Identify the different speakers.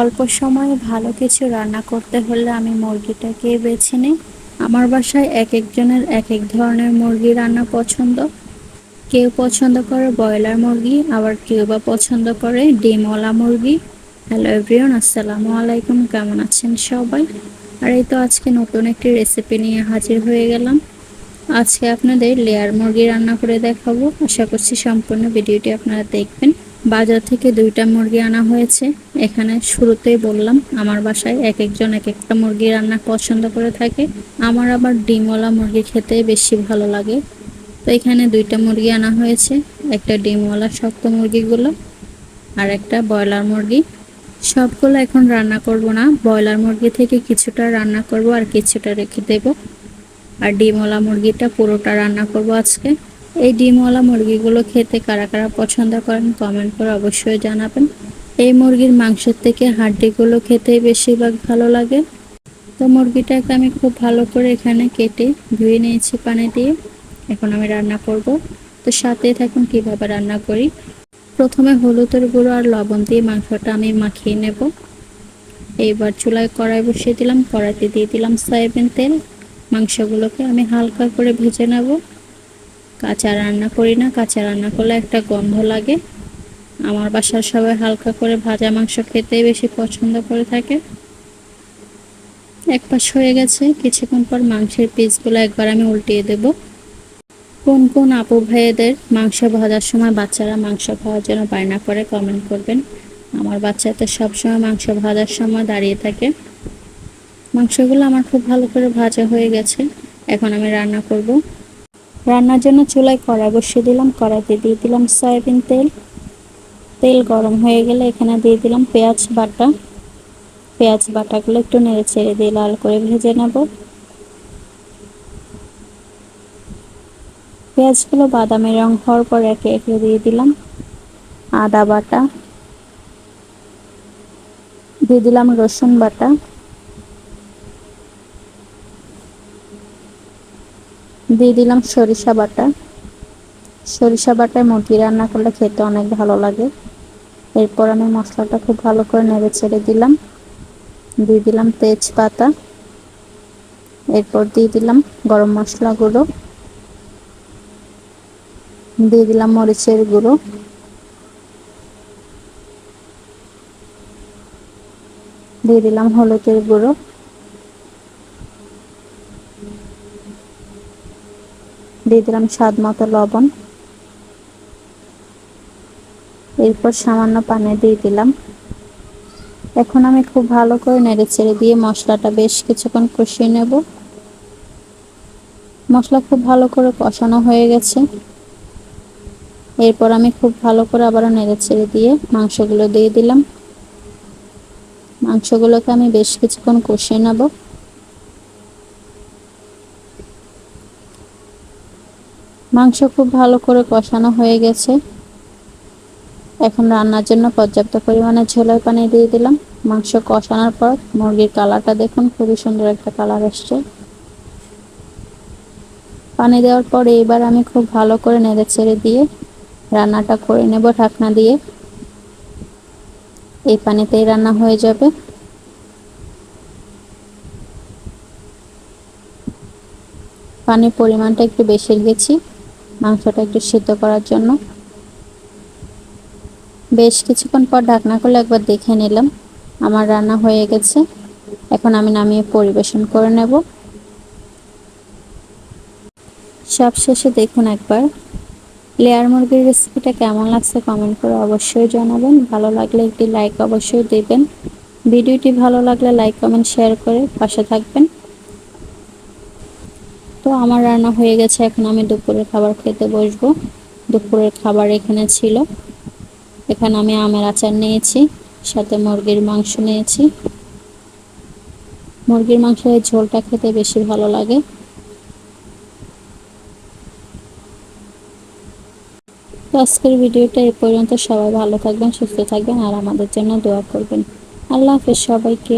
Speaker 1: অল্প সময়ে ভালো কিছু রান্না করতে হলে আমি মুরগিটাকে বেছে নিই। আমার বাসায় এক একজনের এক এক ধরনের মুরগি রান্না পছন্দ। কেউ পছন্দ করে ব্রয়লার মুরগি, আবার কেউ বা পছন্দ করে ডিমওয়ালা মুরগি। হ্যালো এভরিওন আসসালামু আলাইকুম, কেমন আছেন সবাই? আর এই তো আজকে নতুন একটি রেসিপি নিয়ে হাজির হয়ে গেলাম। আজকে আপনাদের লেয়ার মুরগি রান্না করে দেখাবো। আশা করছি সম্পূর্ণ ভিডিওটি আপনারা দেখবেন। বাজার থেকে দুইটা মুরগি আনা হয়েছে। এখানে শুরুতেই বললাম, আমার বাসায় এক একজন এক একটা মুরগি রান্না পছন্দ করে থাকে। আমার আবার ডিমওয়ালা মুরগি খেতে বেশি ভালো লাগে। তো এখানে দুইটা মুরগি আনা হয়েছে, একটা ডিমওয়ালা শক্ত মুরগিগুলো আর একটা ব্রয়লার মুরগি। সবগুলো এখন রান্না করব না, ব্রয়লার মুরগি থেকে কিছুটা রান্না করব আর কিছুটা রেখে দেব। আর ডিমওয়ালা মুরগিটা পুরোটা রান্না করব আজকে। এই ডিমওয়ালা মুরগিগুলো খেতে কারা কারা পছন্দ করেন কমেন্ট করে অবশ্যই জানাবেন। এই মুরগির মাংসের থেকে হাড্ডিগুলো খেতেই বেশিরভাগ ভালো লাগে। তো মুরগিটাকে আমি খুব ভালো করে এখানে কেটে ধুয়ে নিয়েছি পানি দিয়ে। এখন আমি রান্না করব। তো সাথে থাকুন কীভাবে রান্না করি। প্রথমে হলুদের গুঁড়ো আর লবণ দিয়ে মাংসটা আমি মাখিয়ে নেব। এইবার চুলায় কড়াই বসিয়ে দিলাম। কড়াইতে দিয়ে দিলাম সয়াবিন তেল। মাংসগুলোকে আমি হালকা করে ভেজে নেব। কাঁচা রান্না করি না। কাঁচা রান্না করলে একটা গন্ধ লাগে। আমার বাসার সবাই হালকা করে ভাজা মাংস খেতে বেশি পছন্দ করে থাকে। এক পাশ হয়ে গেছে, কিছুক্ষণ পর মাংসের পিসগুলো একবার আমি উল্টিয়ে দেব। কোন কোন আপু ভাইয়েদের মাংস ভাজার সময় বাচ্চারা মাংস খাওয়ার জন্য বায়না করে কমেন্ট করবেন। আমার বাচ্চা তো সবসময় মাংস ভাজার সময় দাঁড়িয়ে থাকে। মাংসগুলো আমার খুব ভালো করে ভাজা হয়ে গেছে, এখন আমি রান্না করব। রান্নার জন্য চুলায় কড়াই বসিয়ে দিলাম, কড়াইতে দিয়ে দিলাম সয়াবিন তেল। তেল গরম হয়ে গেলে এখানে দিয়ে দিলাম পেঁয়াজ বাটা। পেঁয়াজ বাটাগুলো একটু নেড়ে ছেড়ে দিয়ে লাল করে ভেজে নেব। পেঁয়াজগুলো বাদামি রং হওয়ার পর একে একে দিয়ে দিলাম আদা বাটা। দিয়ে দিলাম রসুন বাটা। দিয়ে দিলাম সরিষা বাটা। সরিষা বাটায় মুরগি রান্না করলে খেতে অনেক ভালো লাগে। এরপর আমি মশলাটা খুব ভালো করে নেড়ে ছেড়ে দিলাম। দিয়ে দিলাম তেজপাতা। এরপর দিয়ে দিলাম গরম মশলা গুঁড়ো। দিয়ে দিলাম মরিচের গুঁড়ো। দিয়ে দিলাম হলুদের গুঁড়ো। দিয়ে দিলাম স্বাদ মতো লবণ। এরপর সামান্য পানি দিয়ে দিলাম। এখন আমি খুব ভালো করে নেড়ে ছেড়ে দিয়ে মশলাটা বেশ কিছুক্ষণ কষিয়ে নেব। মশলা খুব ভালো করে কষানো হয়ে গেছে। এরপর আমি খুব ভালো করে আবারও নেড়ে ছেড়ে দিয়ে মাংসগুলো দিয়ে দিলাম। মাংসগুলোকে আমি বেশ কিছুক্ষণ কষিয়ে নেব। মাংস খুব ভালো করে কষানো হয়ে গেছে। এখন রান্নার জন্য পর্যাপ্ত পরিমাণে ঝোলের পানি দিয়ে দিলাম। মাংস কষানোর পর মুরগির কালারটা দেখুন, খুবই সুন্দর একটা কালার আসছে। পানি দেওয়ার পর এবার আমি খুব ভালো করে নেড়ে ছেড়ে দিয়ে রান্নাটা করে নেব ঢাকনা দিয়ে। এই পানিতেই রান্না হয়ে যাবে। পানির পরিমাণটা একটু বেশি গেছি মাংসটা একটু সিদ্ধ করার জন্য। বেশ কিছুক্ষণ পর ঢাকনা করলে একবার দেখে নিলাম। আমার রান্না হয়ে গেছে। এখন আমি নামিয়ে পরিবেশন করে নেব। সব শেষে দেখুন একবার। লেয়ার মুরগির রেসিপিটা কেমন লাগছে কমেন্ট করে অবশ্যই জানাবেন। ভালো লাগলে একটি লাইক অবশ্যই দেবেন। ভিডিওটি ভালো লাগলে লাইক কমেন্ট শেয়ার করে পাশে থাকবেন। তো আমার রান্না হয়ে গেছে। এখন আমি দুপুরের খাবার খেতে বসবো। দুপুরের খাবার এখানে ছিল। এখানে আমি আমের আচার নিয়েছি, সাথে মুরগির মাংস নিয়েছি। মুরগির মাংসের ঝোলটা খেতে বেশি ভালো লাগে। তো আজকের ভিডিওটা এ পর্যন্ত। সবাই ভালো থাকবেন, সুস্থ থাকবেন, আর আমাদের জন্য দোয়া করবেন। আল্লাহ হাফেজ সবাইকে।